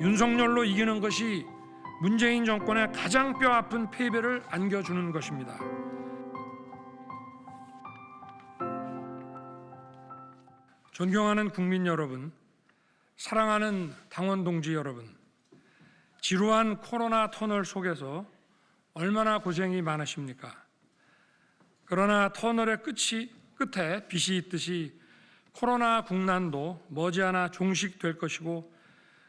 윤석열로 이기는 것이 문재인 정권의 가장 뼈아픈 패배를 안겨주는 것입니다. 존경하는 국민 여러분, 사랑하는 당원 동지 여러분, 지루한 코로나 터널 속에서 얼마나 고생이 많으십니까? 그러나 터널의 끝이 끝에 빛이 있듯이 코로나 국난도 머지않아 종식될 것이고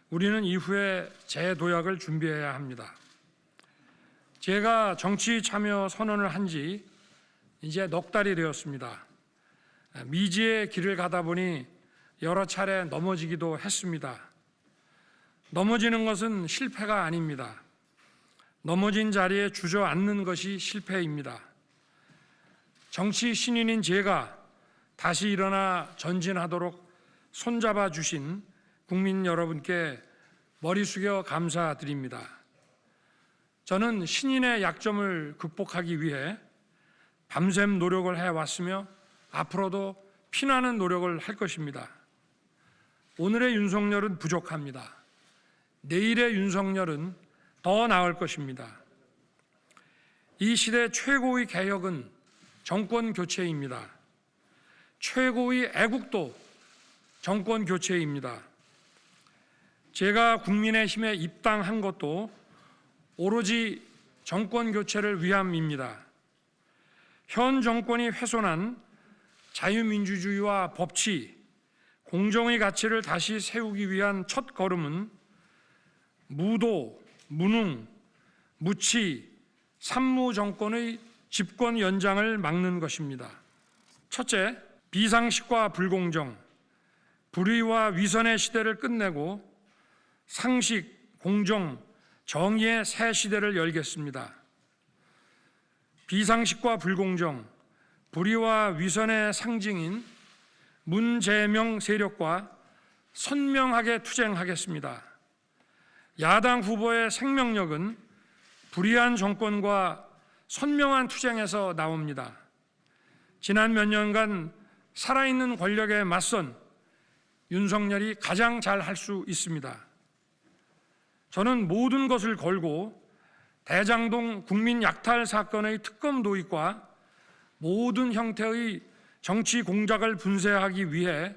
우리는 이후에 재도약을 준비해야 합니다. 제가 정치 참여 선언을 한 지 이제 넉 달이 되었습니다. 미지의 길을 가다 보니 여러 차례 넘어지기도 했습니다. 넘어지는 것은 실패가 아닙니다. 넘어진 자리에 주저앉는 것이 실패입니다. 정치 신인인 제가 다시 일어나 전진하도록 손잡아 주신 국민 여러분께 머리 숙여 감사드립니다. 저는 신인의 약점을 극복하기 위해 밤샘 노력을 해왔으며 앞으로도 피나는 노력을 할 것입니다. 오늘의 윤석열은 부족합니다. 내일의 윤석열은 더 나을 것입니다. 이 시대 최고의 개혁은 정권 교체입니다. 최고의 애국도 정권 교체입니다. 제가 국민의힘에 입당한 것도 오로지 정권 교체를 위함입니다. 현 정권이 훼손한 자유민주주의와 법치, 공정의 가치를 다시 세우기 위한 첫 걸음은 무도, 무능, 무치, 산무 정권의 집권 연장을 막는 것입니다. 첫째, 비상식과 불공정, 불의와 위선의 시대를 끝내고 상식, 공정, 정의의 새 시대를 열겠습니다. 비상식과 불공정, 불의와 위선의 상징인 문재명 세력과 선명하게 투쟁하겠습니다. 야당 후보의 생명력은 불의한 정권과 선명한 투쟁에서 나옵니다. 지난 몇 년간 살아있는 권력에 맞선 윤석열이 가장 잘 할 수 있습니다. 저는 모든 것을 걸고 대장동 국민 약탈 사건의 특검 도입과 모든 형태의 정치 공작을 분쇄하기 위해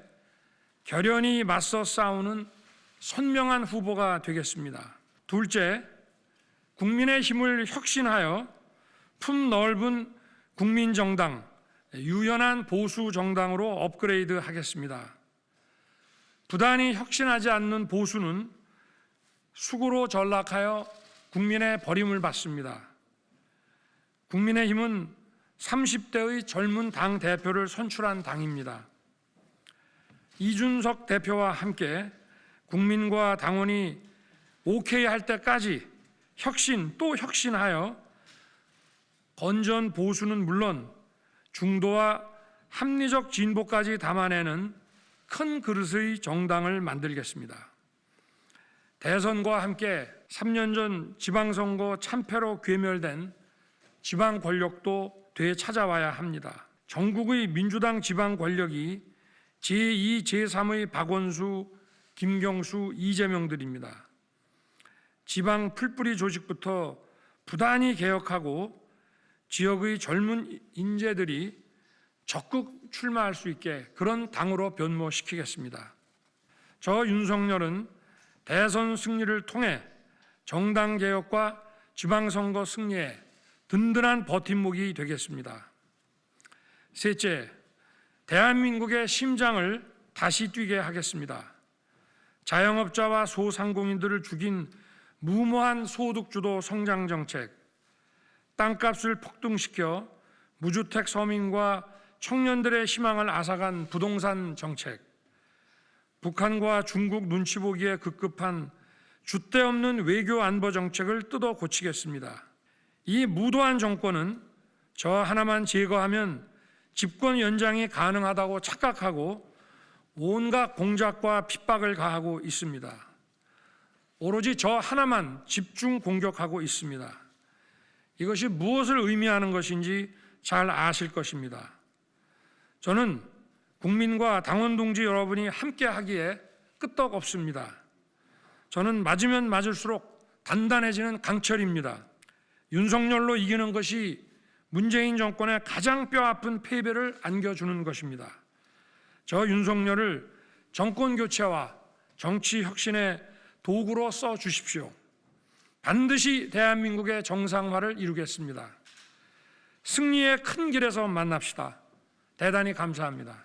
결연히 맞서 싸우는 선명한 후보가 되겠습니다. 둘째, 국민의 힘을 혁신하여 품 넓은 국민정당, 유연한 보수 정당으로 업그레이드 하겠습니다. 부단히 혁신하지 않는 보수는 수구로 전락하여 국민의 버림을 받습니다. 국민의 힘은 30대의 젊은 당 대표를 선출한 당입니다. 이준석 대표와 함께 국민과 당원이 오케이 할 때까지 혁신 또 혁신하여 건전 보수는 물론 중도와 합리적 진보까지 담아내는 큰 그릇의 정당을 만들겠습니다. 대선과 함께 3년 전 지방선거 참패로 괴멸된 지방 권력도 되찾아와야 합니다. 전국의 민주당 지방 권력이 제2, 제3의 박원수, 김경수, 이재명들입니다. 지방 풀뿌리 조직부터 부단히 개혁하고 지역의 젊은 인재들이 적극 출마할 수 있게 그런 당으로 변모시키겠습니다. 저 윤석열은 대선 승리를 통해 정당 개혁과 지방선거 승리에 든든한 버팀목이 되겠습니다. 셋째, 대한민국의 심장을 다시 뛰게 하겠습니다. 자영업자와 소상공인들을 죽인 무모한 소득주도 성장 정책, 땅값을 폭등시켜 무주택 서민과 청년들의 희망을 앗아간 부동산 정책, 북한과 중국 눈치 보기에 급급한 줏대 없는 외교 안보 정책을 뜯어 고치겠습니다. 이 무도한 정권은 저 하나만 제거하면 집권 연장이 가능하다고 착각하고 온갖 공작과 핍박을 가하고 있습니다. 오로지 저 하나만 집중 공격하고 있습니다. 이것이 무엇을 의미하는 것인지 잘 아실 것입니다. 저는 국민과 당원 동지 여러분이 함께 하기에 끄떡 없습니다. 저는 맞으면 맞을수록 단단해지는 강철입니다. 윤석열로 이기는 것이 문재인 정권의 가장 뼈아픈 패배를 안겨주는 것입니다. 저 윤석열을 정권 교체와 정치 혁신의 도구로 써 주십시오. 반드시 대한민국의 정상화를 이루겠습니다. 승리의 큰 길에서 만납시다. 대단히 감사합니다.